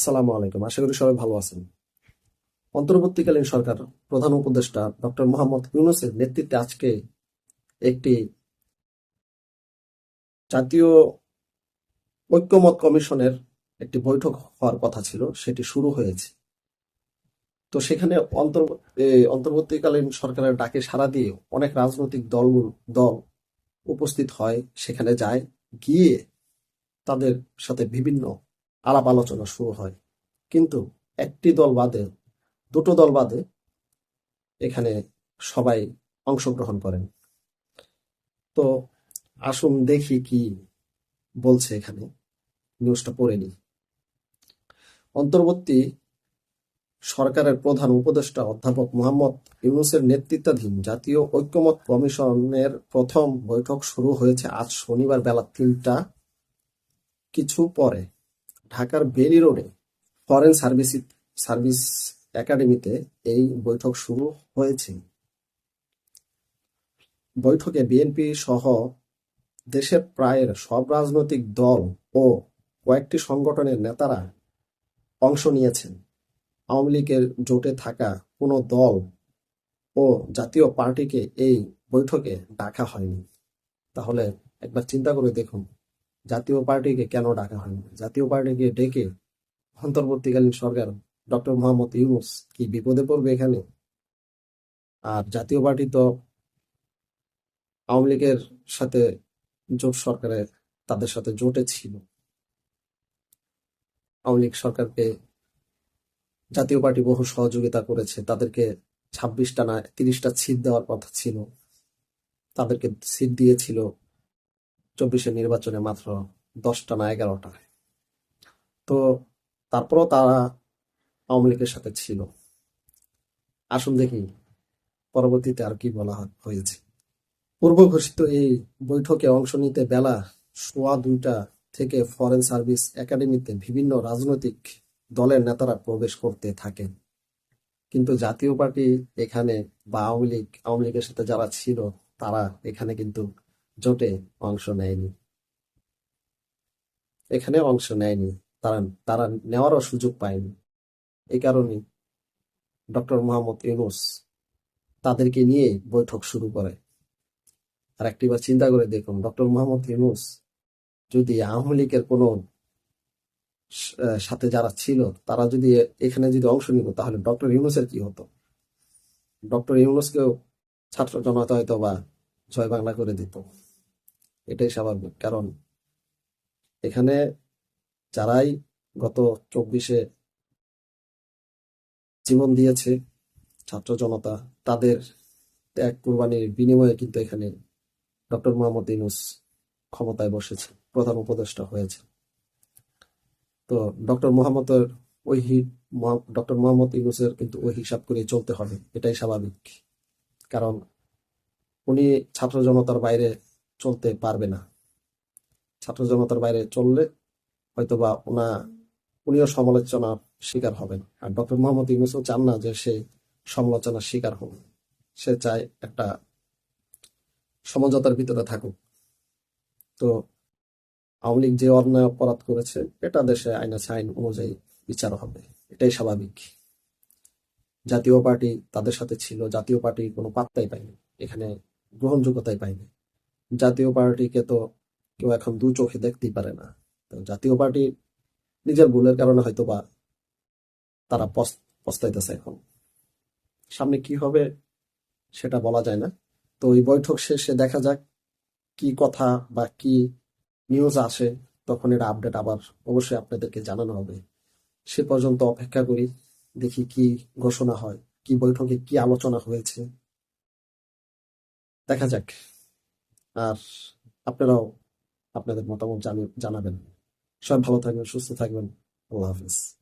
আসসালামু আলাইকুম। আশা করি সবাই ভালো আছেন। অন্তর্বর্তীকালীন সরকার প্রধান উপদেষ্টা ডক্টর মোহাম্মদ ইউনুসের নেতৃত্বে আজকে একটি জাতীয় ঐক্যমত কমিশনের একটি বৈঠক হওয়ার কথা ছিল, সেটি শুরু হয়েছে। তো সেখানে অন্তর অন্তর্বর্তীকালীন সরকারের ডাকে সাড়া দিয়ে অনেক রাজনৈতিক দল দল উপস্থিত হয়, সেখানে যায়, গিয়ে তাদের সাথে বিভিন্ন আলাপ আলোচনা শুরু হয়। কিন্তু একটি দল বাদে দুটো দল বাদে এখানে সবাই অংশগ্রহণ করেন। তো আসুন দেখি কি বলছে এখানে। নিউজটা পড়ে নি অন্তর্বর্তী সরকারের প্রধান উপদেষ্টা অধ্যাপক মোহাম্মদ ইউনুসের নেতৃত্বাধীন জাতীয় ঐক্যমত কমিশনের প্রথম বৈঠক শুরু হয়েছে আজ শনিবার বেলা তিনটা কিছু পরে। ঢাকার বেলি রোডে ফরেন সার্ভিস সার্ভিস একাডেমিতে এই বৈঠক শুরু হয়েছে। বৈঠকে বিএনপি সহ দেশের প্রায় সব রাজনৈতিক দল ও কয়েকটি সংগঠনের নেতারা অংশ নিয়েছেন। আওয়ামী লীগের জোটে থাকা কোনো দল ও জাতীয় পার্টিকে এই বৈঠকে ডাকা হয়নি। তাহলে একবার চিন্তা করে দেখুন। জাতীয় পার্টিকে কেন ডাকা হয়নি? জাতীয় পার্টিকে ডেকে অন্তর্বর্তীকালীন সরকার ডক্টর মোহাম্মদ ইউনুস কি বিপদে পড়বে এখানে? আর জাতীয় পার্টি তো আওয়ামী লীগের সাথে জোট সরকারে তাদের সাথে জোটে ছিল। আওয়ামী লীগ সরকারকে জাতীয় পার্টি বহু সহযোগিতা করেছে। তাদেরকে ছাব্বিশটা না, তিরিশটা ছিট দেওয়ার কথা ছিল। তাদেরকে সিট দিয়েছিল চব্বিশের নির্বাচনে মাত্র দশটা না এগারোটা। তো তারপরও তারা আওয়ামী লীগের সাথে ছিল। আসুন দেখি পরবর্তীতে আর কি বলা হয়েছে। পূর্ব ঘোষিত এই বৈঠকে অংশ নিতে বেলা সোয়া দুইটা থেকে ফরেন সার্ভিস একাডেমিতে বিভিন্ন রাজনৈতিক দলের নেতারা প্রবেশ করতে থাকেন। কিন্তু জাতীয় পার্টি এখানে বা আওয়ামী লীগ আওয়ামী লীগের সাথে যারা ছিল, তারা এখানে কিন্তু জোটে অংশ নেয়নি। এখানে অংশ নেয়নি। তারা তারা নেওয়ারও সুযোগ পায়নি। এই কারণে ডক্টর মোহাম্মদ ইউনুস তাদেরকে নিয়ে বৈঠক শুরু করে। আর একটিবার চিন্তা করে দেখুন, ডক্টর মোহাম্মদ ইউনুস যদি আওয়ামী লীগের কোনো সাথে যারা ছিল, তারা যদি এখানে যদি অংশ নিত, তাহলে ডক্টর ইউনুসের কি হতো? ডক্টর ইউনুসকেও ছাত্র জনতা হয়তো বা জয় বাংলা করে দিত। এটাই স্বাভাবিক। কারণ এখানে যারাই গত চব্বিশে জীবন দিয়েছে ছাত্র জনতা, তাদের ত্যাগ কুরবানির বিনিময়ে কিন্তু এখানে ডক্টর মোহাম্মদ ইউনুস ক্ষমতায় বসেছে, প্রধান উপদেষ্টা হয়েছে। তো ডক্টর মোহাম্মদের ওই ডক্টর মোহাম্মদ ইউনুসের কিন্তু ওই হিসাব করে চলতে হবে, এটাই স্বাভাবিক। কারণ উনি ছাত্র জনতার বাইরে চলতে পারবে না। ছাত্র জনতার বাইরে চললে হয়তোবা ওনা উনিও সমালোচনার শিকার হবেন। আর ডক্টর মোহাম্মদ ইউনুসও চান না যে সে সমালোচনার শিকার হোক। সে চায় একটা সমঝোতার ভিতরে থাকুক। তো আওয়ামী লীগ যে অন্যায় অপরাধ করেছে, এটা দেশে আইন আছে, আইন অনুযায়ী বিচার হবে। এটাই স্বাভাবিক। জাতীয় পার্টি তাদের সাথে ছিল, জাতীয় পার্টি কোনো পাত্তাই পায়নি। এখানে গ্রহণযোগ্যতাই পায়নি। জাতীয় পার্টিকে তো কেউ এখন দু চোখে দেখতেই পারে না। জাতীয় পার্টি নিজের ভুলের কারণে হয়তো বা তারা পস- পস্তাইতেছে এখন। সামনে কি হবে সেটা বলা যায় না। তো ওই বৈঠক শেষে দেখা যাক কি কথা বা কি নিউজ আসে, তখন এটা আপডেট আবার অবশ্যই আপনাদেরকে জানানো হবে। সে পর্যন্ত অপেক্ষা করি, দেখি কি ঘোষণা হয়, কি বৈঠকে কি আলোচনা হয়েছে। দেখা যাক। আর আপনারাও আপনাদের মতামত জানাবেন। সবাই ভালো থাকবেন সুস্থ থাকবেন। আল্লাহ হাফিজ।